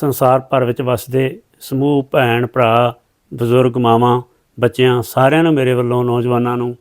ਸੰਸਾਰ ਭਰ ਵਿੱਚ ਵਸਦੇ ਸਮੂਹ, ਭੈਣ, ਭਰਾ, ਬਜ਼ੁਰਗ, ਮਾਵਾਂ, ਬੱਚਿਆਂ ਸਾਰਿਆਂ ਨੂੰ ਮੇਰੇ ਵੱਲੋਂ ਨੌਜਵਾਨਾਂ ਨੂੰ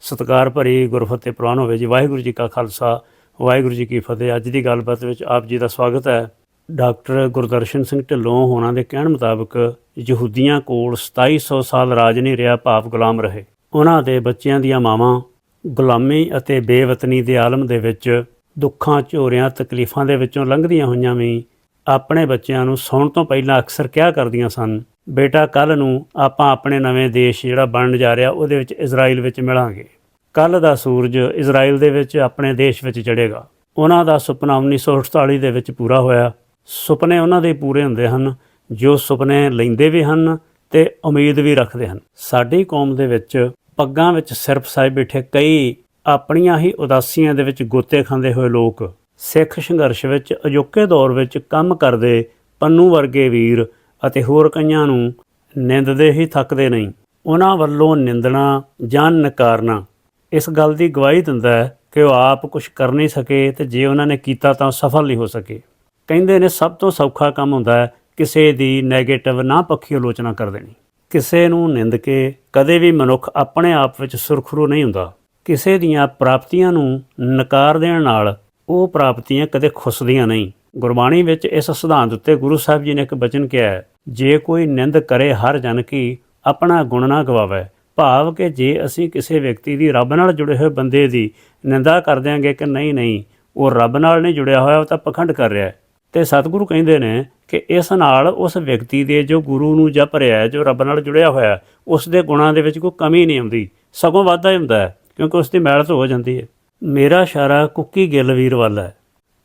ਸਤਿਕਾਰ ਭਰੀ ਗੁਰਫਤਿਹ ਪ੍ਰਵਾਨ ਹੋਵੇ ਜੀ। ਵਾਹਿਗੁਰੂ ਜੀ ਕਾ ਖਾਲਸਾ, ਵਾਹਿਗੁਰੂ ਜੀ ਕੀ ਫਤਿਹ। ਅੱਜ ਦੀ ਗੱਲਬਾਤ ਵਿੱਚ ਆਪ ਜੀ ਦਾ ਸਵਾਗਤ ਹੈ। ਡਾਕਟਰ ਗੁਰਦਰਸ਼ਨ ਸਿੰਘ ਢਿੱਲੋਂ ਹੋਣਾ ਦੇ ਕਹਿਣ ਮੁਤਾਬਕ ਯਹੂਦੀਆਂ ਕੋਲ 2700 ਸਾਲ ਰਾਜ ਨਹੀਂ ਰਿਹਾ, ਭਾਵ ਗੁਲਾਮ ਰਹੇ। ਉਹਨਾਂ ਦੇ ਬੱਚਿਆਂ ਦੀਆਂ ਮਾਵਾਂ ਗੁਲਾਮੀ ਅਤੇ ਬੇਵਤਨੀ ਦੇ ਆਲਮ ਦੇ ਵਿੱਚ ਦੁੱਖਾਂ, ਝੋਰਿਆਂ, ਤਕਲੀਫਾਂ ਦੇ ਵਿੱਚੋਂ ਲੰਘਦੀਆਂ ਹੋਈਆਂ ਵੀ ਆਪਣੇ ਬੱਚਿਆਂ ਨੂੰ ਸੌਣ ਤੋਂ ਪਹਿਲਾਂ ਅਕਸਰ ਕਿਹਾ ਕਰਦੀਆਂ ਸਨ? ਬੇਟਾ ਕੱਲ ਨੂੰ ਆਪਾਂ ਆਪਣੇ ਨਵੇਂ ਦੇਸ਼ ਜਿਹੜਾ ਬਣਨ ਜਾ ਰਿਹਾ, ਉਹਦੇ ਵਿੱਚ ਇਜ਼ਰਾਈਲ ਵਿੱਚ ਮਿਲਾਂਗੇ। ਕੱਲ ਦਾ ਸੂਰਜ ਇਜ਼ਰਾਈਲ ਦੇ ਵਿੱਚ ਆਪਣੇ ਦੇਸ਼ ਵਿੱਚ ਚੜ੍ਹੇਗਾ। ਉਹਨਾਂ ਦਾ ਸੁਪਨਾ 1948 ਦੇ ਵਿੱਚ ਪੂਰਾ ਹੋਇਆ। ਸੁਪਨੇ ਉਹਨਾਂ ਦੇ ਪੂਰੇ ਹੁੰਦੇ ਹਨ, ਜੋ ਸੁਪਨੇ ਲੈਂਦੇ ਵੀ ਹਨ ਤੇ ਉਮੀਦ ਵੀ ਰੱਖਦੇ ਹਨ। ਸਾਡੀ ਕੌਮ ਦੇ ਵਿੱਚ ਪੱਗਾਂ ਵਿੱਚ ਸਿਰਫ ਫਸਾਏ ਬੈਠੇ ਕਈ ਆਪਣੀਆਂ ਹੀ ਉਦਾਸੀਆਂ ਦੇ ਵਿੱਚ ਗੋਤੇ ਖਾਂਦੇ ਹੋਏ ਲੋਕ ਸਿੱਖ ਸੰਘਰਸ਼ ਵਿੱਚ ਅਜੋਕੇ ਦੌਰ ਵਿੱਚ ਕੰਮ ਕਰਦੇ ਪੰਨੂ ਵਰਗੇ ਵੀਰ ਅਤੇ ਹੋਰ ਕਈਆਂ ਨੂੰ ਨਿੰਦਦੇ ਹੀ ਥੱਕਦੇ ਨਹੀਂ। ਉਹਨਾਂ ਵੱਲੋਂ ਨਿੰਦਣਾ ਜਾਂ ਨਕਾਰਨਾ, ਇਸ ਗੱਲ ਦੀ ਗਵਾਹੀ ਦਿੰਦਾ ਹੈ ਕਿ ਉਹ ਆਪ ਕੁਝ ਕਰ ਨਹੀਂ ਸਕੇ ਤੇ ਜੇ ਉਹਨਾਂ ਨੇ ਕੀਤਾ ਤਾਂ ਸਫਲ ਨਹੀਂ ਹੋ ਸਕੇ। ਕਹਿੰਦੇ ਨੇ ਸਭ ਤੋਂ ਸੌਖਾ ਕੰਮ ਹੁੰਦਾ ਹੈ ਕਿਸੇ ਦੀ 네ਗੇਟਿਵ ਨਾ ਪੱਖੀ ਆਲੋਚਨਾ ਕਰ ਦੇਣੀ ਕਿਸੇ ਨੂੰ ਨਿੰਦ ਕੇ ਕਦੇ ਵੀ ਮਨੁੱਖ ਆਪਣੇ ਆਪ ਵਿੱਚ ਸੁਰਖਰੂ ਨਹੀਂ ਹੁੰਦਾ। ਕਿਸੇ ਦੀਆਂ ਪ੍ਰਾਪਤੀਆਂ ਨੂੰ ਨਕਾਰ ਦੇਣ ਨਾਲ ਉਹ ਪ੍ਰਾਪਤੀਆਂ ਕਦੇ ਖੁੱਸਦੀਆਂ ਨਹੀਂ। ਗੁਰਬਾਣੀ ਵਿੱਚ ਇਸ ਸਿਧਾਂਤ ਉੱਤੇ ਗੁਰੂ ਸਾਹਿਬ ਜੀ ਨੇ ਇੱਕ ਬਚਨ ਕਿਹਾ ਹੈ, ਜੇ ਕੋਈ ਨਿੰਦ ਕਰੇ ਹਰ ਜਨ ਕੀ, ਆਪਣਾ ਗੁਣ ਨਾ ਗਵਾਵੇ। ਭਾਵ ਕਿ ਜੇ ਅਸੀਂ ਕਿਸੇ ਵਿਅਕਤੀ ਦੀ ਰੱਬ ਨਾਲ ਜੁੜੇ ਹੋਏ ਬੰਦੇ ਦੀ ਨਿੰਦਾ ਕਰ ਦਿਆਂਗੇ ਕਿ ਨਹੀਂ ਨਹੀਂ, ਉਹ ਰੱਬ ਨਾਲ ਨਹੀਂ ਜੁੜਿਆ ਹੋਇਆ, ਉਹ ਤਾਂ ਪਖੰਡ ਕਰ ਰਿਹਾ ਹੈ। ਤੇ ਸਤਿਗੁਰੂ ਕਹਿੰਦੇ ਨੇ ਕਿ ਇਸ ਨਾਲ ਉਸ ਵਿਅਕਤੀ ਦੇ ਜੋ ਗੁਰੂ ਨੂੰ ਜਪ ਰਿਹਾ ਹੈ, ਜੋ ਰੱਬ ਨਾਲ ਜੁੜਿਆ ਹੋਇਆ, ਉਸ ਦੇ ਗੁਣਾਂ ਦੇ ਵਿੱਚ ਕੋਈ ਕਮੀ ਨਹੀਂ ਆਉਂਦੀ। ਸਗੋਂ ਵਾਧਾ ਹੀ ਹੁੰਦਾ ਹੈ, ਕਿਉਂਕਿ ਉਸ ਦੀ ਮੈਲ ਧੋ ਜਾਂਦੀ ਹੈ। ਮੇਰਾ ਇਸ਼ਾਰਾ ਕੁੱਕੀ ਗਿੱਲ ਵੀਰ ਵੱਲ ਹੈ।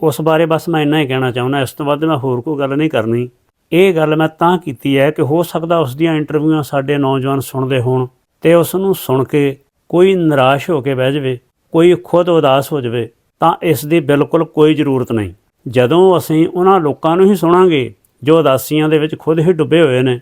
ਉਸ ਬਾਰੇ ਬਸ ਮੈਂ ਇੰਨਾ ਹੀ ਕਹਿਣਾ ਚਾਹੁੰਦਾ, ਇਸ ਤੋਂ ਵੱਧ ਮੈਂ ਹੋਰ ਕੋਈ ਗੱਲ ਨਹੀਂ ਕਰਨੀ। ਇਹ ਗੱਲ ਮੈਂ ਤਾਂ ਕੀਤੀ ਹੈ ਕਿ ਹੋ ਸਕਦਾ ਉਸ ਦੀਆਂ ਇੰਟਰਵਿਊਆਂ ਸਾਡੇ ਨੌਜਵਾਨ ਸੁਣਦੇ ਹੋਣ ਤੇ ਉਸ ਨੂੰ ਸੁਣ ਕੇ ਕੋਈ ਨਿਰਾਸ਼ ਹੋ ਕੇ ਬਹਿ ਜਾਵੇ, ਕੋਈ ਖੁਦ ਉਦਾਸ ਹੋ ਜਾਵੇ, ਤਾਂ ਇਸ ਦੀ ਬਿਲਕੁਲ ਕੋਈ ਜ਼ਰੂਰਤ ਨਹੀਂ। ਜਦੋਂ ਅਸੀਂ ਉਹਨਾਂ ਲੋਕਾਂ ਨੂੰ ਹੀ ਸੁਣਾਂਗੇ ਜੋ ਉਦਾਸੀਆਂ ਦੇ ਵਿੱਚ ਖੁਦ ਹੀ ਡੁੱਬੇ ਹੋਏ ਨੇ,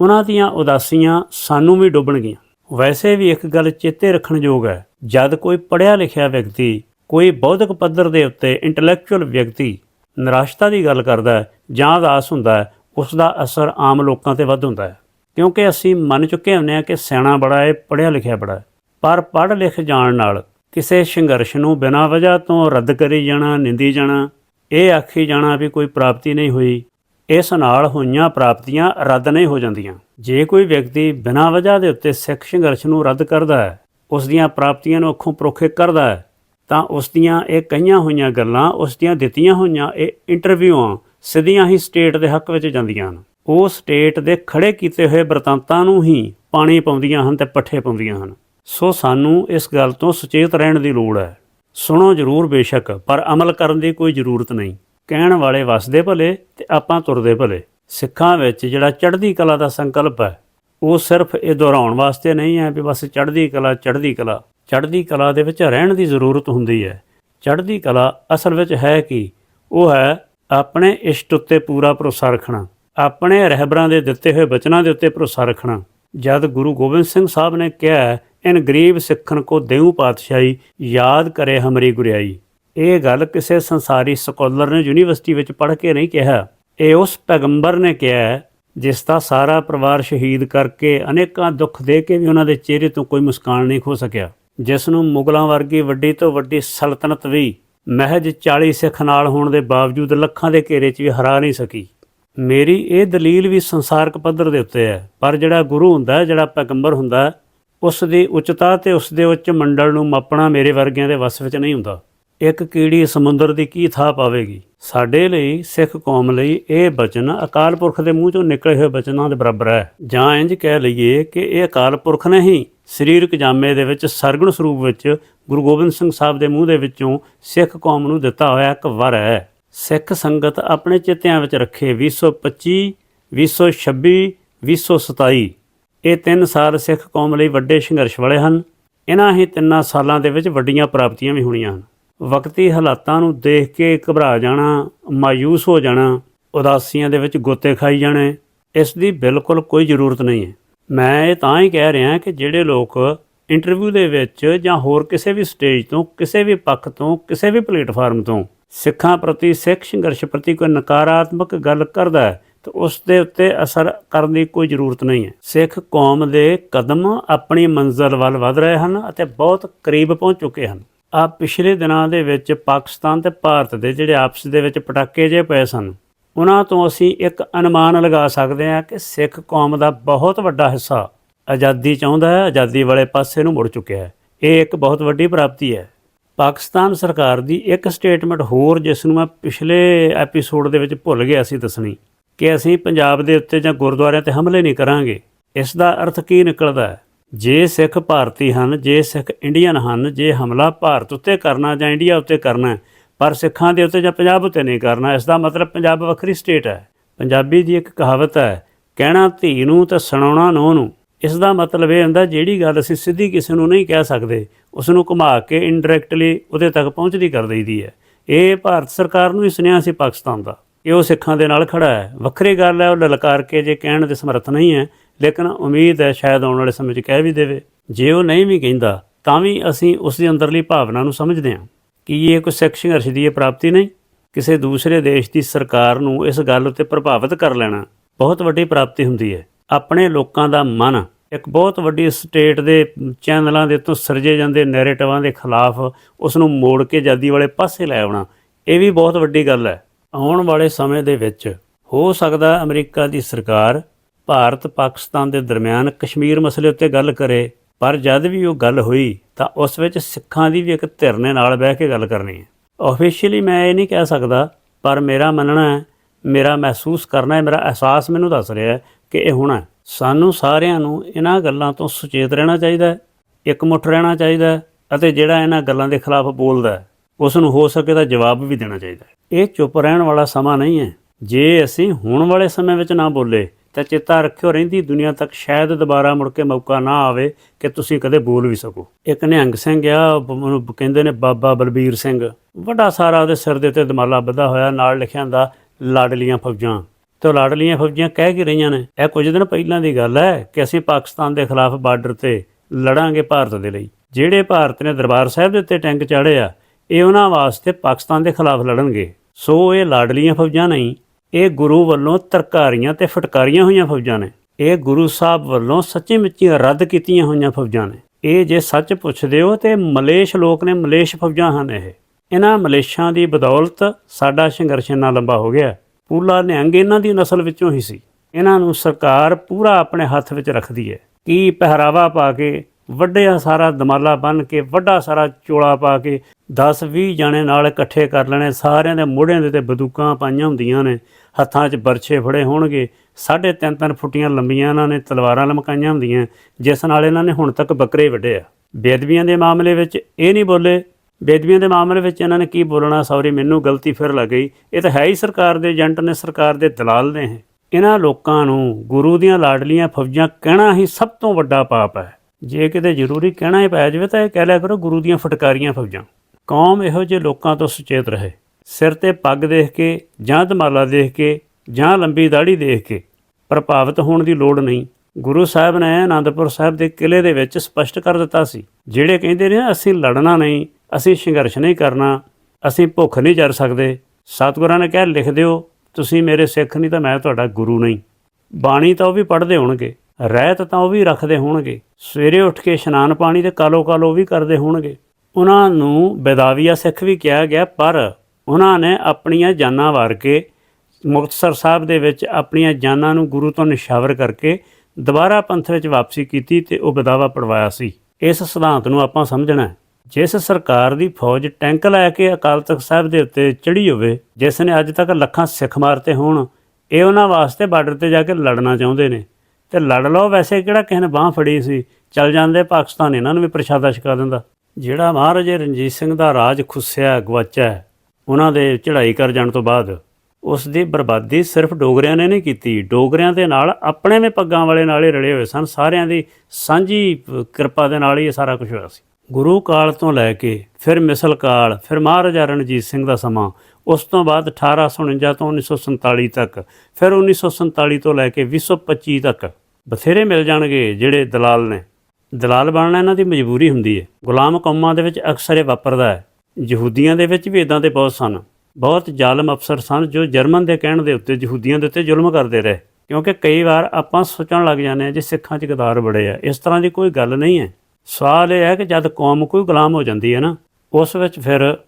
ਉਹਨਾਂ ਦੀਆਂ ਉਦਾਸੀਆਂ ਸਾਨੂੰ ਵੀ ਡੁੱਬਣਗੀਆਂ। ਵੈਸੇ ਵੀ ਇੱਕ ਗੱਲ ਚੇਤੇ ਰੱਖਣ ਯੋਗ ਹੈ ਜਦ ਕੋਈ ਪੜ੍ਹਿਆ ਲਿਖਿਆ ਵਿਅਕਤੀ ਕੋਈ ਬੌਧਿਕ ਪੱਧਰ ਦੇ ਉੱਤੇ ਇੰਟੈਲੈਕਚੁਅਲ ਵਿਅਕਤੀ ਨਿਰਾਸ਼ਤਾ ਦੀ ਗੱਲ ਕਰਦਾ ਹੈ ਜਾਂ ਉਦਾਸ ਹੁੰਦਾ ਹੈ, ਉਸ ਦਾ ਅਸਰ ਆਮ ਲੋਕਾਂ ਤੇ ਵੱਧ ਹੁੰਦਾ ਹੈ। ਕਿਉਂਕਿ ਅਸੀਂ ਮੰਨ ਚੁੱਕੇ ਹੁੰਦੇ ਹਾਂ ਕਿ ਸਿਆਣਾ ਬੜਾ ਹੈ, ਪੜ੍ਹਿਆ ਲਿਖਿਆ ਬੜਾ ਹੈ। ਪਰ ਪੜ੍ਹ ਲਿਖ ਜਾਣ ਨਾਲ ਕਿਸੇ ਸੰਘਰਸ਼ ਨੂੰ ਬਿਨਾਂ ਵਜ੍ਹਾ ਤੋਂ ਰੱਦ ਕਰੀ ਜਾਣਾ, ਨਿੰਦੀ ਜਾਣਾ, ਇਹ ਆਖੀ ਜਾਣਾ ਵੀ ਕੋਈ ਪ੍ਰਾਪਤੀ ਨਹੀਂ ਹੋਈ। ਇਸ ਨਾਲ ਹੋਈਆਂ ਪ੍ਰਾਪਤੀਆਂ ਰੱਦ ਨਹੀਂ ਹੋ ਜਾਂਦੀਆਂ। ਜੇ ਕੋਈ ਵਿਅਕਤੀ ਬਿਨਾਂ ਵਜ੍ਹਾ ਦੇ ਉੱਤੇ ਸਿੱਖ ਸੰਘਰਸ਼ ਨੂੰ ਰੱਦ ਕਰਦਾ ਹੈ ਉਸ ਦੀਆਂ ਪ੍ਰਾਪਤੀਆਂ ਨੂੰ ਅੱਖੋਂ ਪਰੋਖੇ ਕਰਦਾ ਹੈ, ਤਾਂ ਉਸ ਦੀਆਂ ਇਹ ਕਹੀਆਂ ਹੋਈਆਂ ਗੱਲਾਂ, ਉਸ ਦੀਆਂ ਦਿੱਤੀਆਂ ਹੋਈਆਂ ਇਹ ਇੰਟਰਵਿਊਆਂ ਸਿੱਧੀਆਂ ਹੀ ਸਟੇਟ ਦੇ ਹੱਕ ਵਿੱਚ ਜਾਂਦੀਆਂ ਹਨ। ਉਹ ਸਟੇਟ ਦੇ ਖੜੇ ਕੀਤੇ ਹੋਏ ਬਰਤਾਂਤਾਂ ਨੂੰ ਹੀ ਪਾਣੀ ਪਾਉਂਦੀਆਂ ਹਨ ਤੇ ਪੱਠੇ ਪਾਉਂਦੀਆਂ ਹਨ। ਸੋ ਸਾਨੂੰ ਇਸ ਗੱਲ ਤੋਂ ਸੁਚੇਤ ਰਹਿਣ ਦੀ ਲੋੜ ਹੈ। ਸੁਣੋ ਜ਼ਰੂਰ ਬੇਸ਼ੱਕ, ਪਰ ਅਮਲ ਕਰਨ ਦੀ ਕੋਈ ਜ਼ਰੂਰਤ ਨਹੀਂ। ਕਹਿਣ ਵਾਲੇ ਵਸਦੇ ਭਲੇ ਤੇ ਆਪਾਂ ਤੁਰਦੇ ਭਲੇ। ਸਿੱਖਾਂ ਵਿੱਚ ਜਿਹੜਾ ਚੜ੍ਹਦੀ ਕਲਾ ਦਾ ਸੰਕਲਪ ਹੈ ਉਹ ਸਿਰਫ ਇਹ ਦੁਹਰਾਉਣ ਵਾਸਤੇ ਨਹੀਂ ਹੈ ਵੀ ਬਸ ਚੜ੍ਹਦੀ ਕਲਾ ਚੜ੍ਹਦੀ ਕਲਾ। ਚੜ੍ਹਦੀ ਕਲਾ ਦੇ ਵਿੱਚ ਰਹਿਣ ਦੀ ਜ਼ਰੂਰਤ ਹੁੰਦੀ ਹੈ। ਚੜ੍ਹਦੀ ਕਲਾ ਅਸਲ ਵਿੱਚ ਹੈ ਕਿ? ਉਹ ਹੈ ਆਪਣੇ ਇਸ਼ਟ ਉੱਤੇ ਪੂਰਾ ਭਰੋਸਾ ਰੱਖਣਾ। ਆਪਣੇ ਰਹਿਬਰਾਂ ਦੇ ਦਿੱਤੇ ਹੋਏ ਬਚਨਾਂ ਦੇ ਉੱਤੇ ਭਰੋਸਾ ਰੱਖਣਾ। ਜਦ ਗੁਰੂ ਗੋਬਿੰਦ ਸਿੰਘ ਸਾਹਿਬ ਨੇ ਕਿਹਾ, ਇਨ ਗਰੀਬ ਸਿੱਖਣ ਕੋ ਦੇਉ ਪਾਤਸ਼ਾਹੀ, ਯਾਦ ਕਰੇ ਹਮਰੀ ਗੁਰਿਆਈ। ਇਹ ਗੱਲ ਕਿਸੇ ਸੰਸਾਰੀ ਸਕਾਲਰ ਨੇ ਯੂਨੀਵਰਸਿਟੀ ਵਿੱਚ ਪੜ੍ਹ ਕੇ ਨਹੀਂ ਕਿਹਾ। ਇਹ ਉਸ ਪੈਗੰਬਰ ਨੇ ਕਿਹਾ ਜਿਸ ਦਾ ਸਾਰਾ ਪਰਿਵਾਰ ਸ਼ਹੀਦ ਕਰਕੇ ਅਨੇਕਾਂ ਦੁੱਖ ਦੇ ਕੇ ਵੀ ਉਹਨਾਂ ਦੇ ਚਿਹਰੇ ਤੋਂ ਕੋਈ ਮੁਸਕਾਨ ਨਹੀਂ ਖੋ ਸਕਿਆ। ਜਿਸ ਨੂੰ ਮੁਗਲਾਂ ਵਰਗੀ ਵੱਡੀ ਤੋਂ ਵੱਡੀ ਸਲਤਨਤ ਵੀ ਮਹਿਜ 40 ਸਿੱਖ ਨਾਲ ਹੋਣ ਦੇ ਬਾਵਜੂਦ ਲੱਖਾਂ ਦੇ ਘੇਰੇ 'ਚ ਵੀ ਹਰਾ ਨਹੀਂ ਸਕੀ। ਮੇਰੀ ਇਹ ਦਲੀਲ ਵੀ ਸੰਸਾਰਕ ਪੱਧਰ ਦੇ ਉੱਤੇ ਹੈ, ਪਰ ਜਿਹੜਾ ਗੁਰੂ ਹੁੰਦਾ, ਜਿਹੜਾ ਪੈਗੰਬਰ ਹੁੰਦਾ, ਉਸ ਦੀ ਉੱਚਤਾ ਤੇ ਉਸ ਦੇ ਉੱਚ ਮੰਡਲ ਨੂੰ ਮਾਪਣਾ ਮੇਰੇ ਵਰਗਿਆਂ ਦੇ ਵੱਸ ਵਿੱਚ ਨਹੀਂ ਹੁੰਦਾ। ਇੱਕ ਕੀੜੀ ਸਮੁੰਦਰ ਦੀ ਕੀ ਥਾਂ ਪਾਵੇਗੀ? ਸਾਡੇ ਲਈ, ਸਿੱਖ ਕੌਮ ਲਈ ਇਹ ਬਚਨ ਅਕਾਲ ਪੁਰਖ ਦੇ ਮੂੰਹ ਚੋਂ ਨਿਕਲੇ ਹੋਏ ਬਚਨਾਂ ਦੇ ਬਰਾਬਰ ਹੈ। ਜਾਂ ਇੰਜ ਕਹਿ ਲਈਏ ਕਿ ਇਹ ਅਕਾਲ ਪੁਰਖ ਨੇ ਹੀ ਸਰੀਰਕ ਜਾਮੇ ਦੇ ਵਿੱਚ ਸਰਗਣ ਸਰੂਪ ਵਿੱਚ ਗੁਰੂ ਗੋਬਿੰਦ ਸਿੰਘ ਸਾਹਿਬ ਦੇ ਮੂੰਹ ਦੇ ਵਿੱਚੋਂ ਸਿੱਖ ਕੌਮ ਨੂੰ ਦਿੱਤਾ ਹੋਇਆ ਇੱਕ ਵਰ ਹੈ। ਸਿੱਖ ਸੰਗਤ ਆਪਣੇ ਚਿੱਤਿਆਂ ਵਿੱਚ ਰੱਖੇ 2025 2026 2027 ਇਹ ਤਿੰਨ ਸਾਲ ਸਿੱਖ ਕੌਮ ਲਈ ਵੱਡੇ ਸੰਘਰਸ਼ ਵਾਲੇ ਹਨ। ਇਹਨਾਂ ਹੀ ਤਿੰਨਾਂ ਸਾਲਾਂ ਦੇ ਵਿੱਚ ਵੱਡੀਆਂ ਪ੍ਰਾਪਤੀਆਂ ਵੀ ਹੋਣੀਆਂ ਹਨ। ਵਕਤੀ ਹਾਲਾਤਾਂ ਨੂੰ ਦੇਖ ਕੇ ਘਬਰਾ ਜਾਣਾ, ਮਾਯੂਸ ਹੋ ਜਾਣਾ, ਉਦਾਸੀਆਂ ਦੇ ਵਿੱਚ ਗੋਤੇ ਖਾਈ ਜਾਣੇ, ਇਸ ਦੀ ਬਿਲਕੁਲ ਕੋਈ ਜ਼ਰੂਰਤ ਨਹੀਂ ਹੈ। ਮੈਂ ਇਹ ਤਾਂ ਹੀ ਕਹਿ ਰਿਹਾ ਕਿ ਜਿਹੜੇ ਲੋਕ ਇੰਟਰਵਿਊ ਦੇ ਵਿੱਚ ਜਾਂ ਹੋਰ ਕਿਸੇ ਵੀ ਸਟੇਜ ਤੋਂ, ਕਿਸੇ ਵੀ ਪੱਖ ਤੋਂ, ਕਿਸੇ ਵੀ ਪਲੇਟਫਾਰਮ ਤੋਂ ਸਿੱਖਾਂ ਪ੍ਰਤੀ, ਸਿੱਖ ਸੰਘਰਸ਼ ਪ੍ਰਤੀ ਕੋਈ ਨਕਾਰਾਤਮਕ ਗੱਲ ਕਰਦਾ ਹੈ, ਤੇ ਉਸ ਦੇ ਉੱਤੇ ਅਸਰ ਕਰਨ ਦੀ ਕੋਈ ਜ਼ਰੂਰਤ ਨਹੀਂ ਹੈ। ਸਿੱਖ ਕੌਮ ਦੇ ਕਦਮ ਆਪਣੀ ਮੰਜ਼ਿਲ ਵੱਲ ਵਧ ਰਹੇ ਹਨ ਅਤੇ ਬਹੁਤ ਕਰੀਬ ਪਹੁੰਚ ਚੁੱਕੇ ਹਨ। ਆ ਪਿਛਲੇ ਦਿਨਾਂ ਦੇ ਵਿੱਚ ਪਾਕਿਸਤਾਨ ਤੇ ਭਾਰਤ ਦੇ ਜਿਹੜੇ ਆਪਸ ਦੇ ਵਿੱਚ ਪਟਾਕੇ ਜੇ ਪਏ ਸਨ, ਉਹਨਾਂ ਤੋਂ ਅਸੀਂ ਇੱਕ ਅਨੁਮਾਨ ਲਗਾ ਸਕਦੇ ਹਾਂ ਕਿ ਸਿੱਖ ਕੌਮ ਦਾ ਬਹੁਤ ਵੱਡਾ ਹਿੱਸਾ ਆਜ਼ਾਦੀ ਚਾਹੁੰਦਾ ਹੈ, ਆਜ਼ਾਦੀ ਵਾਲੇ ਪਾਸੇ ਨੂੰ ਮੁੜ ਚੁੱਕਿਆ ਹੈ। ਇਹ ਇੱਕ ਬਹੁਤ ਵੱਡੀ ਪ੍ਰਾਪਤੀ ਹੈ। ਪਾਕਿਸਤਾਨ ਸਰਕਾਰ ਦੀ ਇੱਕ ਸਟੇਟਮੈਂਟ ਹੋਰ ਜਿਸ ਨੂੰ ਮੈਂ ਪਿਛਲੇ ਐਪੀਸੋਡ ਦੇ ਵਿੱਚ ਭੁੱਲ ਗਿਆ ਸੀ ਦੱਸਣੀ, ਕਿ ਅਸੀਂ ਪੰਜਾਬ ਦੇ ਉੱਤੇ ਜਾਂ ਗੁਰਦੁਆਰਿਆਂ ਤੇ ਹਮਲੇ ਨਹੀਂ ਕਰਾਂਗੇ, ਇਸ ਦਾ ਅਰਥ ਕੀ ਨਿਕਲਦਾ ਹੈ? ਜੇ ਸਿੱਖ ਭਾਰਤੀ ਹਨ, ਜੇ ਸਿੱਖ ਇੰਡੀਅਨ ਹਨ, ਜੇ ਹਮਲਾ ਭਾਰਤ ਉੱਤੇ ਕਰਨਾ ਜਾਂ ਇੰਡੀਆ ਉੱਤੇ ਕਰਨਾ ਪਰ ਸਿੱਖਾਂ ਦੇ ਉੱਤੇ ਜਾਂ ਪੰਜਾਬ ਉੱਤੇ ਨਹੀਂ ਕਰਨਾ, ਇਸ ਦਾ ਮਤਲਬ ਪੰਜਾਬ ਵੱਖਰੀ ਸਟੇਟ ਹੈ। ਪੰਜਾਬੀ ਦੀ ਇੱਕ ਕਹਾਵਤ ਹੈ, ਕਹਿਣਾ ਧੀ ਨੂੰ ਤੇ ਸੁਣਾਉਣਾ ਨੂੰਹ ਨੂੰ। ਇਸ ਦਾ ਮਤਲਬ ਇਹ ਹੁੰਦਾ, ਜਿਹੜੀ ਗੱਲ ਅਸੀਂ ਸਿੱਧੀ ਕਿਸੇ ਨੂੰ ਨਹੀਂ ਕਹਿ ਸਕਦੇ, ਉਸ ਨੂੰ ਘੁਮਾ ਕੇ ਇਨਡਾਇਰੈਕਟਲੀ ਉਹਦੇ ਤੱਕ ਪਹੁੰਚਦੀ ਕਰ ਦਈਦੀ ਹੈ। ਇਹ ਭਾਰਤ ਸਰਕਾਰ ਨੂੰ ਹੀ ਸੁਨੇਹਾ ਸੀ ਪਾਕਿਸਤਾਨ ਦਾ। ਇਹ ਉਹ ਸਿੱਖਾਂ ਦੇ ਨਾਲ ਖੜਾ ਹੈ। ਵੱਖਰੀ ਗੱਲ ਹੈ, ਉਹ ਲਲਕਾਰ ਕੇ ਜੇ ਕਹਿਣ ਦੇ ਸਮਰੱਥ ਨਹੀਂ ਹੈ ਲੇਕਿਨ ਉਮੀਦ ਹੈ ਸ਼ਾਇਦ ਆਉਣ ਵਾਲੇ ਸਮੇਂ 'ਚ ਕਹਿ ਵੀ ਦੇਵੇ। ਜੇ ਉਹ ਨਹੀਂ ਵੀ ਕਹਿੰਦਾ, ਤਾਂ ਵੀ ਅਸੀਂ ਉਸ ਦੀ ਅੰਦਰਲੀ ਭਾਵਨਾ ਨੂੰ ਸਮਝਦੇ ਹਾਂ ਕਿ ਇਹ ਕੋਈ ਸਿੱਖ ਸੰਘਰਸ਼ ਦੀ ਇਹ ਪ੍ਰਾਪਤੀ ਨਹੀਂ। ਕਿਸੇ ਦੂਸਰੇ ਦੇਸ਼ ਦੀ ਸਰਕਾਰ ਨੂੰ ਇਸ ਗੱਲ ਉੱਤੇ ਪ੍ਰਭਾਵਿਤ ਕਰ ਲੈਣਾ ਬਹੁਤ ਵੱਡੀ ਪ੍ਰਾਪਤੀ ਹੁੰਦੀ ਹੈ। ਆਪਣੇ ਲੋਕਾਂ ਦਾ ਮਨ ਇੱਕ ਬਹੁਤ ਵੱਡੀ ਸਟੇਟ ਦੇ ਚੈਨਲਾਂ ਦੇ ਤੋਂ ਸਰਜੇ ਜਾਂਦੇ ਨੈਰੇਟਿਵਾਂ ਦੇ ਖਿਲਾਫ ਉਸ ਨੂੰ ਮੋੜ ਕੇ ਆਜ਼ਾਦੀ ਵਾਲੇ ਪਾਸੇ ਲੈ ਆਉਣਾ, ਇਹ ਵੀ ਬਹੁਤ ਵੱਡੀ ਗੱਲ ਹੈ। ਆਉਣ ਵਾਲੇ ਸਮੇਂ ਦੇ ਵਿੱਚ ਹੋ ਸਕਦਾ ਅਮਰੀਕਾ ਦੀ ਸਰਕਾਰ ਭਾਰਤ ਪਾਕਿਸਤਾਨ ਦੇ ਦਰਮਿਆਨ ਕਸ਼ਮੀਰ ਮਸਲੇ ਉੱਤੇ ਗੱਲ ਕਰੇ, ਪਰ ਜਦ ਵੀ ਉਹ ਗੱਲ ਹੋਈ, ਤਾਂ ਉਸ ਵਿੱਚ ਸਿੱਖਾਂ ਦੀ ਵੀ ਇੱਕ ਧਿਰਨੇ ਨਾਲ ਬਹਿ ਕੇ ਗੱਲ ਕਰਨੀ ਹੈ। ਆਫੀਸ਼ੀਅਲੀ ਮੈਂ ਇਹ ਨਹੀਂ ਕਹਿ ਸਕਦਾ, ਪਰ ਮੇਰਾ ਮੰਨਣਾ ਹੈ, ਮੇਰਾ ਮਹਿਸੂਸ ਕਰਨਾ ਹੈ, ਮੇਰਾ ਅਹਿਸਾਸ ਮੈਨੂੰ ਦੱਸ ਰਿਹਾ ਹੈ ਕਿ ਇਹ ਹੋਣਾ ਸਾਨੂੰ ਸਾਰਿਆਂ ਨੂੰ ਇਹਨਾਂ ਗੱਲਾਂ ਤੋਂ ਸੁਚੇਤ ਰਹਿਣਾ ਚਾਹੀਦਾ ਹੈ, ਇਕਮੁੱਠ ਰਹਿਣਾ ਚਾਹੀਦਾ ਹੈ ਅਤੇ ਜਿਹੜਾ ਇਹਨਾਂ ਗੱਲਾਂ ਦੇ ਖਿਲਾਫ ਬੋਲਦਾ ਹੈ ਉਸ ਨੂੰ ਹੋ ਸਕੇ ਤਾਂ ਜਵਾਬ ਵੀ ਦੇਣਾ ਚਾਹੀਦਾ ਹੈ। ਇਹ ਚੁੱਪ ਰਹਿਣ ਵਾਲਾ ਸਮਾਂ ਨਹੀਂ ਹੈ। ਜੇ ਅਸੀਂ ਹੁਣ ਵਾਲੇ ਸਮੇਂ ਵਿੱਚ ਨਾ ਬੋਲੇ ਤਾਂ ਚੇਤਾ ਰੱਖਿਓ, ਰਹਿੰਦੀ ਦੁਨੀਆ ਤੱਕ ਸ਼ਾਇਦ ਦੁਬਾਰਾ ਮੁੜ ਕੇ ਮੌਕਾ ਨਾ ਆਵੇ ਕਿ ਤੁਸੀਂ ਕਦੇ ਬੋਲ ਵੀ ਸਕੋ। ਇੱਕ ਨਿਹੰਗ ਸਿੰਘ ਆ, ਉਹਨੂੰ ਕਹਿੰਦੇ ਨੇ ਬਾਬਾ ਬਲਬੀਰ ਸਿੰਘ। ਵੱਡਾ ਸਾਰਾ ਉਹਦੇ ਸਿਰ ਦੇ ਉੱਤੇ ਦਮਾਲਾ ਬੱਧਾ ਹੋਇਆ, ਨਾਲ ਲਿਖਿਆ ਹੁੰਦਾ, ਲਾਡਲੀਆਂ ਫੌਜਾਂ। ਤੇ ਉਹ ਲਾਡਲੀਆਂ ਫੌਜਾਂ ਕਹਿ ਕੀ ਰਹੀਆਂ ਨੇ? ਇਹ ਕੁਝ ਦਿਨ ਪਹਿਲਾਂ ਦੀ ਗੱਲ ਹੈ ਕਿ ਅਸੀਂ ਪਾਕਿਸਤਾਨ ਦੇ ਖਿਲਾਫ ਬਾਰਡਰ ਤੇ ਲੜਾਂਗੇ ਭਾਰਤ ਦੇ ਲਈ। ਜਿਹੜੇ ਭਾਰਤ ਨੇ ਦਰਬਾਰ ਸਾਹਿਬ ਦੇ ਉੱਤੇ ਟੈਂਕ ਚਾੜੇ ਆ, ਇਹ ਉਹਨਾਂ ਵਾਸਤੇ ਪਾਕਿਸਤਾਨ ਦੇ ਖਿਲਾਫ ਲੜਨਗੇ। ਸੋ ਇਹ ਲਾਡਲੀਆਂ ਫੌਜਾਂ ਨਹੀਂ ਇਹ ਗੁਰੂ ਵੱਲੋਂ ਤਰਕਾਰੀਆਂ ਤੇ ਫਟਕਾਰੀਆਂ ਹੋਈਆਂ ਫੌਜਾਂ ਨੇ। ਇਹ ਗੁਰੂ ਸਾਹਿਬ ਵੱਲੋਂ ਸੱਚੀ ਮੁੱਚੀ ਰੱਦ ਕੀਤੀਆਂ ਹੋਈਆਂ ਫੌਜਾਂ ਨੇ। ਇਹ ਜੇ ਸੱਚ ਪੁੱਛਦੇ ਹੋ ਤੇ ਮਲੇਸ਼ ਲੋਕ ਨੇ ਮਲੇਸ਼ ਫੌਜਾਂ ਹਨ ਇਹ। ਇਹਨਾਂ ਮਲੇਸ਼ਾਂ ਦੀ ਬਦੌਲਤ ਸਾਡਾ ਸੰਘਰਸ਼ ਇੰਨਾ ਲੰਬਾ ਹੋ ਗਿਆ। ਪੂਲਾ ਨਿਹੰਗ ਇਹਨਾਂ ਦੀ ਨਸਲ ਵਿੱਚੋਂ ਹੀ ਸੀ। ਇਹਨਾਂ ਨੂੰ ਸਰਕਾਰ ਪੂਰਾ ਆਪਣੇ ਹੱਥ ਵਿੱਚ ਰੱਖਦੀ ਹੈ। ਕੀ ਪਹਿਰਾਵਾ ਪਾ ਕੇ ਵੱਡਿਆ ਸਾਰਾ ਦਮਾਲਾ ਬੰਨ ਕੇ, ਵੱਡਾ ਸਾਰਾ ਚੋਲਾ ਪਾ ਕੇ 10 20 ਜਣੇ ਨਾਲ ਇਕੱਠੇ ਕਰ ਲੈਣੇ। ਸਾਰਿਆਂ ਦੇ ਮੋਢਿਆਂ ਦੇ ਤੇ ਬੰਦੂਕਾਂ ਪਾਈਆਂ ਹੁੰਦੀਆਂ ਨੇ। ਹੱਥਾਂ 'ਚ ਬਰਛੇ ਫੜੇ ਹੋਣਗੇ। ਸਾਢੇ ਤਿੰਨ ਤਿੰਨ ਫੁੱਟੀਆਂ ਲੰਬੀਆਂ ਇਹਨਾਂ ਨੇ ਤਲਵਾਰਾਂ ਲਮਕਾਈਆਂ ਹੁੰਦੀਆਂ। ਜਿਸ ਨਾਲ ਇਹਨਾਂ ਨੇ ਹੁਣ ਤੱਕ ਬੱਕਰੇ ਵੱਢੇ ਆ। ਬੇਦਬੀਆਂ ਦੇ ਮਾਮਲੇ ਵਿੱਚ ਇਹ ਨਹੀਂ ਬੋਲੇ। ਬੇਦਬੀਆਂ ਦੇ ਮਾਮਲੇ ਵਿੱਚ ਇਹਨਾਂ ਨੇ ਕੀ ਬੋਲਣਾ? ਸੌਰੀ, ਮੈਨੂੰ ਗਲਤੀ ਫਿਰ ਲੱਗ ਗਈ। ਇਹ ਤਾਂ ਹੈ ਹੀ ਸਰਕਾਰ ਦੇ ਏਜੰਟ ਨੇ, ਸਰਕਾਰ ਦੇ ਦਲਾਲ ਨੇ ਇਹ। ਇਹਨਾਂ ਲੋਕਾਂ ਨੂੰ ਗੁਰੂ ਦੀਆਂ ਲਾਡਲੀਆਂ ਫੌਜਾਂ ਕਹਿਣਾ ਹੀ ਸਭ ਤੋਂ ਵੱਡਾ ਪਾਪ ਹੈ। ਜੇ ਕਿਤੇ ਜ਼ਰੂਰੀ ਕਹਿਣਾ ਹੀ ਪੈ ਜਾਵੇ ਤਾਂ ਇਹ ਕਹਿ ਲਿਆ ਕਰੋ ਗੁਰੂ ਦੀਆਂ ਫਟਕਾਰੀਆਂ ਫੌਜਾਂ। ਕੌਮ ਇਹੋ ਜਿਹੇ ਲੋਕਾਂ ਤੋਂ ਸੁਚੇਤ ਰਹੇ। ਸਿਰ ਤੇ ਪੱਗ ਦੇਖ ਕੇ, ਜਾਂ ਧਮਾਲਾ ਦੇਖ ਕੇ, ਜਾਂ ਲੰਬੀ ਦਾੜੀ ਦੇਖ ਕੇ, ਪ੍ਰਭਾਵਿਤ ਹੋਣ ਦੀ ਲੋੜ ਨਹੀਂ। ਗੁਰੂ ਸਾਹਿਬ ਨੇ ਆਨੰਦਪੁਰ ਸਾਹਿਬ ਦੇ ਕਿਲੇ ਦੇ ਵਿੱਚ ਸਪਸ਼ਟ ਕਰ ਦਿੱਤਾ ਸੀ। ਜਿਹੜੇ ਕਹਿੰਦੇ ਨੇ, ਅਸੀਂ ਲੜਨਾ ਨਹੀਂ, ਅਸੀਂ ਸੰਘਰਸ਼ ਨਹੀਂ ਕਰਨਾ, ਅਸੀਂ ਭੁੱਖ ਨਹੀਂ ਜਰ ਸਕਦੇ। ਸਤਿਗੁਰਾਂ ਨੇ ਕਿਹਾ, ਲਿਖ ਦਿਓ, ਤੁਸੀਂ ਮੇਰੇ ਸਿੱਖ ਨਹੀਂ ਤਾਂ ਮੈਂ ਤੁਹਾਡਾ ਗੁਰੂ ਨਹੀਂ। ਬਾਣੀ ਤਾਂ ਉਹ ਵੀ ਪੜ੍ਹਦੇ ਹੋਣਗੇ। ਰਹਿਤ ਤਾਂ ਉਹ ਵੀ ਰੱਖਦੇ ਹੋਣਗੇ। ਸਵੇਰੇ ਉੱਠ ਕੇ ਇਸ਼ਨਾਨ ਪਾਣੀ ਤੇ ਕਾਲੋ ਕਾਲੋ ਵੀ ਕਰਦੇ ਹੋਣਗੇ। ਉਹਨਾਂ ਨੂੰ ਬੇਦਾਵੀਆ ਸਿੱਖ ਵੀ ਕਿਹਾ ਗਿਆ, ਪਰ ਉਹਨਾਂ ਨੇ ਆਪਣੀਆਂ ਜਾਨਾਂ ਵਾਰ ਕੇ ਮੁਕਤਸਰ ਸਾਹਿਬ ਦੇ ਵਿੱਚ ਆਪਣੀਆਂ ਜਾਨਾਂ ਨੂੰ ਗੁਰੂ ਤੋਂ ਨਿਸ਼ਾਵਰ ਕਰਕੇ ਦੁਬਾਰਾ ਪੰਥ ਵਿੱਚ ਵਾਪਸੀ ਕੀਤੀ ਤੇ ਉਹ ਬਦਾਵਾ ਪੜਵਾਇਆ ਸੀ। ਇਸ ਸਿਧਾਂਤ ਨੂੰ ਆਪਾਂ ਸਮਝਣਾ ਹੈ। ਜਿਸ ਸਰਕਾਰ ਦੀ ਫੌਜ ਟੈਂਕ ਲੈ ਕੇ ਅਕਾਲ ਤਖਤ ਸਾਹਿਬ ਦੇ ਉੱਤੇ ਚੜੀ ਹੋਵੇ, ਜਿਸ ਨੇ ਅੱਜ ਤੱਕ ਲੱਖਾਂ ਸਿੱਖ ਮਾਰਤੇ ਹੋਣ, ਇਹ ਉਹਨਾਂ ਵਾਸਤੇ ਬਾਰਡਰ ਤੇ ਜਾ ਕੇ ਲੜਨਾ ਚਾਹੁੰਦੇ ਨੇ। ਤੇ ਲੜ ਲਓ ਵੈਸੇ ਕਿਹੜਾ ਕਿਸੇ ਨੇ ਬਾਹ ਫੜੀ ਸੀ। ਚੱਲ ਜਾਂਦੇ ਪਾਕਿਸਤਾਨ, ਇਹਨਾਂ ਨੂੰ ਵੀ ਪ੍ਰਸ਼ਾਦਾ ਛਕਾ ਦਿੰਦਾ। ਜਿਹੜਾ ਮਹਾਰਾਜੇ ਰਣਜੀਤ ਸਿੰਘ ਦਾ ਰਾਜ ਖੁੱਸਿਆ ਗਵਾਚਾ ਉਹਨਾਂ ਦੇ ਚੜ੍ਹਾਈ ਕਰ ਜਾਣ ਤੋਂ ਬਾਅਦ, ਉਸ ਦੀ ਬਰਬਾਦੀ ਸਿਰਫ ਡੋਗਰਿਆਂ ਨੇ ਨਹੀਂ ਕੀਤੀ। ਡੋਗਰਿਆਂ ਦੇ ਨਾਲ ਆਪਣੇ ਵੀ ਪੱਗਾਂ ਵਾਲੇ ਨਾਲ ਹੀ ਰਲੇ ਹੋਏ ਸਨ। ਸਾਰਿਆਂ ਦੀ ਸਾਂਝੀ ਕਿਰਪਾ ਦੇ ਨਾਲ ਹੀ ਇਹ ਸਾਰਾ ਕੁਝ ਹੋਇਆ ਸੀ। ਗੁਰੂ ਕਾਲ ਤੋਂ ਲੈ ਕੇ ਫਿਰ ਮਿਸਲ ਕਾਲ, ਫਿਰ ਮਹਾਰਾਜਾ ਰਣਜੀਤ ਸਿੰਘ ਦਾ ਸਮਾਂ ਉਸ ਤੋਂ ਬਾਅਦ 1849 ਤੋਂ 1947 ਤੱਕ, ਫਿਰ 1947 ਤੋਂ ਲੈ ਕੇ 2025 ਤੱਕ ਬਥੇਰੇ ਮਿਲ ਜਾਣਗੇ ਜਿਹੜੇ ਦਲਾਲ ਨੇ। ਦਲਾਲ ਬਣਨਾ ਇਹਨਾਂ ਦੀ ਮਜਬੂਰੀ ਹੁੰਦੀ ਹੈ ਗੁਲਾਮ ਕੌਮਾਂ ਦੇ ਵਿੱਚ ਅਕਸਰ ਇਹ ਵਾਪਰਦਾ ਹੈ। ਯਹੂਦੀਆਂ ਦੇ ਵਿੱਚ ਵੀ ਇਦਾਂ ਦੇ ਬਹੁਤ ਸਨ। ਬਹੁਤ ਜ਼ਾਲਮ ਅਫਸਰ ਸਨ ਜੋ ਜਰਮਨ ਦੇ ਕਹਿਣ ਦੇ ਉੱਤੇ, ਯਹੂਦੀਆਂ ਦੇ ਉੱਤੇ ਜ਼ੁਲਮ ਕਰਦੇ ਰਹੇ। ਕਿਉਂਕਿ ਕਈ ਵਾਰ ਆਪਾਂ ਸੋਚਣ ਲੱਗ ਜਾਂਦੇ ਹਾਂ ਜੇ ਸਿੱਖਾਂ 'ਚ ਗਦਾਰ ਬੜੇ ਆ, ਇਸ ਤਰ੍ਹਾਂ ਦੀ ਕੋਈ ਗੱਲ ਨਹੀਂ ਹੈ। ਸਵਾਲ ਇਹ ਹੈ ਕਿ ਜਦ ਕੌਮ ਕੋਈ ਗੁਲਾਮ ਹੋ ਜਾਂਦੀ ਹੈ ਨਾ, ਉਸ ਵਿੱਚ ਫਿਰ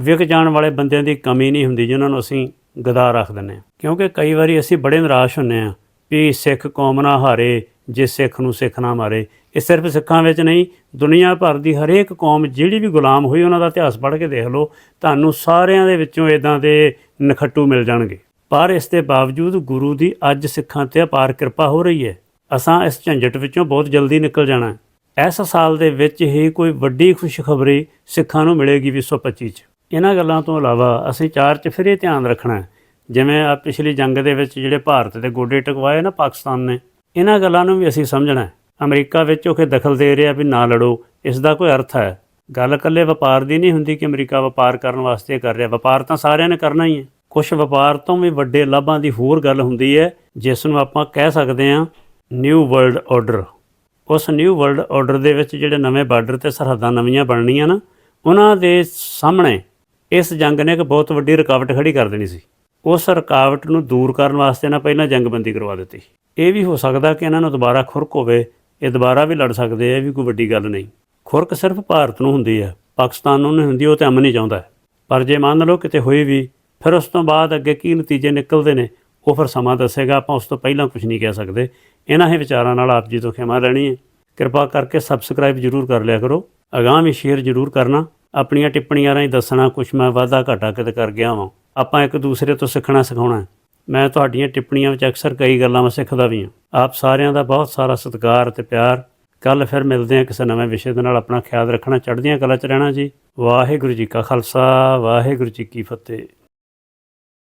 ਵਿਕ ਜਾਣ ਵਾਲੇ ਬੰਦਿਆਂ ਦੀ ਕਮੀ ਨਹੀਂ ਹੁੰਦੀ, ਜਿਨ੍ਹਾਂ ਨੂੰ ਅਸੀਂ ਗਦਾ ਰੱਖ ਦਿੰਦੇ ਹਾਂ। ਕਿਉਂਕਿ ਕਈ ਵਾਰੀ ਅਸੀਂ ਬੜੇ ਨਿਰਾਸ਼ ਹੁੰਨੇ ਆ ਵੀ ਸਿੱਖ ਕੌਮ ਨਾ ਹਾਰੇ, ਜੇ ਸਿੱਖ ਨੂੰ ਸਿੱਖ ਨਾ ਮਾਰੇ। ਇਹ ਸਿਰਫ ਸਿੱਖਾਂ ਵਿੱਚ ਨਹੀਂ, ਦੁਨੀਆ ਭਰ ਦੀ ਹਰੇਕ ਕੌਮ ਜਿਹੜੀ ਵੀ ਗੁਲਾਮ ਹੋਈ, ਉਹਨਾਂ ਦਾ ਇਤਿਹਾਸ ਪੜ੍ਹ ਕੇ ਦੇਖ ਲਓ, ਤੁਹਾਨੂੰ ਸਾਰਿਆਂ ਦੇ ਵਿੱਚੋਂ ਇਦਾਂ ਦੇ ਨਖੱਟੂ ਮਿਲ ਜਾਣਗੇ। ਪਰ ਇਸ ਦੇ ਬਾਵਜੂਦ ਗੁਰੂ ਦੀ ਅੱਜ ਸਿੱਖਾਂ ਤੇ ਅਪਾਰ ਕਿਰਪਾ ਹੋ ਰਹੀ ਹੈ। ਅਸਾਂ ਇਸ ਝੰਜਟ ਵਿੱਚੋਂ ਬਹੁਤ ਜਲਦੀ ਨਿਕਲ ਜਾਣਾ ਹੈ। ਇਸ ਸਾਲ ਦੇ ਵਿੱਚ ਹੀ ਕੋਈ ਵੱਡੀ ਖੁਸ਼ਖਬਰੀ ਸਿੱਖਾਂ ਨੂੰ ਮਿਲੇਗੀ 2025 ਚ। ਇਹਨਾਂ ਗੱਲਾਂ ਤੋਂ ਇਲਾਵਾ ਅਸੀਂ ਚਾਰ ਚ ਫਿਰ ਇਹ ਧਿਆਨ ਰੱਖਣਾ ਜਿਵੇਂ ਆ ਪਿਛਲੀ ਜੰਗ ਦੇ ਵਿੱਚ ਜਿਹੜੇ ਭਾਰਤ ਦੇ ਗੋਡੇ ਟਕਵਾਏ ਨਾ ਪਾਕਿਸਤਾਨ ਨੇ, ਇਹਨਾਂ ਗੱਲਾਂ ਨੂੰ ਵੀ ਅਸੀਂ ਸਮਝਣਾ ਅਮਰੀਕਾ ਵਿੱਚ ਉਹ ਕਿ ਦਖਲ ਦੇ ਰਿਹਾ ਵੀ ਨਾ ਲੜੋ, ਇਸ ਦਾ ਕੋਈ ਅਰਥ ਹੈ। ਗੱਲ ਇਕੱਲੇ ਵਪਾਰ ਦੀ ਨਹੀਂ ਹੁੰਦੀ ਕਿ ਅਮਰੀਕਾ ਵਪਾਰ ਕਰਨ ਵਾਸਤੇ ਕਰ ਰਿਹਾ। ਵਪਾਰ ਤਾਂ ਸਾਰਿਆਂ ਨੇ ਕਰਨਾ ਹੀ ਹੈ। ਕੁਝ ਵਪਾਰ ਤੋਂ ਵੀ ਵੱਡੇ ਲਾਭਾਂ ਦੀ ਹੋਰ ਗੱਲ ਹੁੰਦੀ ਹੈ, ਜਿਸ ਨੂੰ ਆਪਾਂ ਕਹਿ ਸਕਦੇ ਹਾਂ ਨਿਊ ਵਰਲਡ ਆਰਡਰ ਉਸ ਨਿਊ ਵਰਲਡ ਆਰਡਰ ਦੇ ਵਿੱਚ ਜਿਹੜੇ ਨਵੇਂ ਬਾਰਡਰ ਤੇ ਸਰਹੱਦਾਂ ਨਵੀਆਂ ਬਣਨੀਆਂ ਨਾ, ਉਹਨਾਂ ਦੇ ਸਾਹਮਣੇ ਇਸ ਜੰਗ ਨੇ ਇੱਕ ਬਹੁਤ ਵੱਡੀ ਰੁਕਾਵਟ ਖੜੀ ਕਰ ਦੇਣੀ ਸੀ। ਉਸ ਰੁਕਾਵਟ ਨੂੰ ਦੂਰ ਕਰਨ ਵਾਸਤੇ ਨਾ ਪਹਿਲਾਂ ਜੰਗਬੰਦੀ ਕਰਵਾ ਦਿੱਤੀ। ਇਹ ਵੀ ਹੋ ਸਕਦਾ ਕਿ ਇਹਨਾਂ ਨੂੰ ਦੁਬਾਰਾ ਖੁਰਕ ਹੋਵੇ, ਇਹ ਦੁਬਾਰਾ ਵੀ ਲੜ ਸਕਦੇ ਆ, ਇਹ ਵੀ ਕੋਈ ਵੱਡੀ ਗੱਲ ਨਹੀਂ। ਖੁਰਕ ਸਿਰਫ ਭਾਰਤ ਨੂੰ ਹੁੰਦੀ ਹੈ ਪਾਕਿਸਤਾਨ ਨੂੰ ਨਹੀਂ ਹੁੰਦੀ, ਉਹ ਤੇ ਅਮਨ ਨਹੀਂ ਚਾਹੁੰਦਾ ਪਰ ਜੇ ਮੰਨ ਲਓ ਕਿਤੇ ਹੋਈ ਵੀ, ਫਿਰ ਉਸ ਤੋਂ ਬਾਅਦ ਅੱਗੇ ਕੀ ਨਤੀਜੇ ਨਿਕਲਦੇ ਨੇ, ਉਹ ਫਿਰ ਸਮਾਂ ਦੱਸੇਗਾ, ਆਪਾਂ ਉਸ ਤੋਂ ਪਹਿਲਾਂ ਕੁਝ ਨਹੀਂ ਕਹਿ ਸਕਦੇ। ਇਹਨਾਂ ਹੀ ਵਿਚਾਰਾਂ ਨਾਲ ਆਪ ਜੀ ਤੋਂ ਖਿਮਾ ਲੈਣੀ ਹੈ ਕਿਰਪਾ ਕਰਕੇ ਸਬਸਕ੍ਰਾਈਬ ਜਰੂਰ ਕਰ ਲਿਆ ਕਰੋ, ਅਗਾਂਹ ਸ਼ੇਅਰ ਜਰੂਰ ਕਰਨਾ। ਆਪਣੀਆਂ ਟਿੱਪਣੀਆਂ ਰਾਹੀਂ ਦੱਸਣਾ ਕੁਝ ਮੈਂ ਵਾਧਾ ਘਾਟਾ ਕਿਤੇ ਕਰ ਗਿਆ ਹਾਂ ਆਪਾਂ ਇੱਕ ਦੂਸਰੇ ਤੋਂ ਸਿੱਖਣਾ ਸਿਖਾਉਣਾ ਮੈਂ ਤੁਹਾਡੀਆਂ ਟਿੱਪਣੀਆਂ ਵਿੱਚ ਅਕਸਰ ਕਈ ਗੱਲਾਂ ਮੈਂ ਸਿੱਖਦਾ ਵੀ ਹਾਂ। ਆਪ ਸਾਰਿਆਂ ਦਾ ਬਹੁਤ ਸਾਰਾ ਸਤਿਕਾਰ ਤੇ ਪਿਆਰ। ਕੱਲ ਫਿਰ ਮਿਲਦੇ ਹਾਂ ਕਿਸੇ ਨਵੇਂ ਵਿਸ਼ੇ ਦੇ ਨਾਲ। ਆਪਣਾ ਖਿਆਲ ਰੱਖਣਾ, ਚੜ੍ਹਦੀਆਂ ਕਲਾ 'ਚ ਰਹਿਣਾ ਜੀ। ਵਾਹਿਗੁਰੂ ਜੀ ਕਾ ਖਾਲਸਾ, ਵਾਹਿਗੁਰੂ ਜੀ ਕੀ ਫਤਿਹ।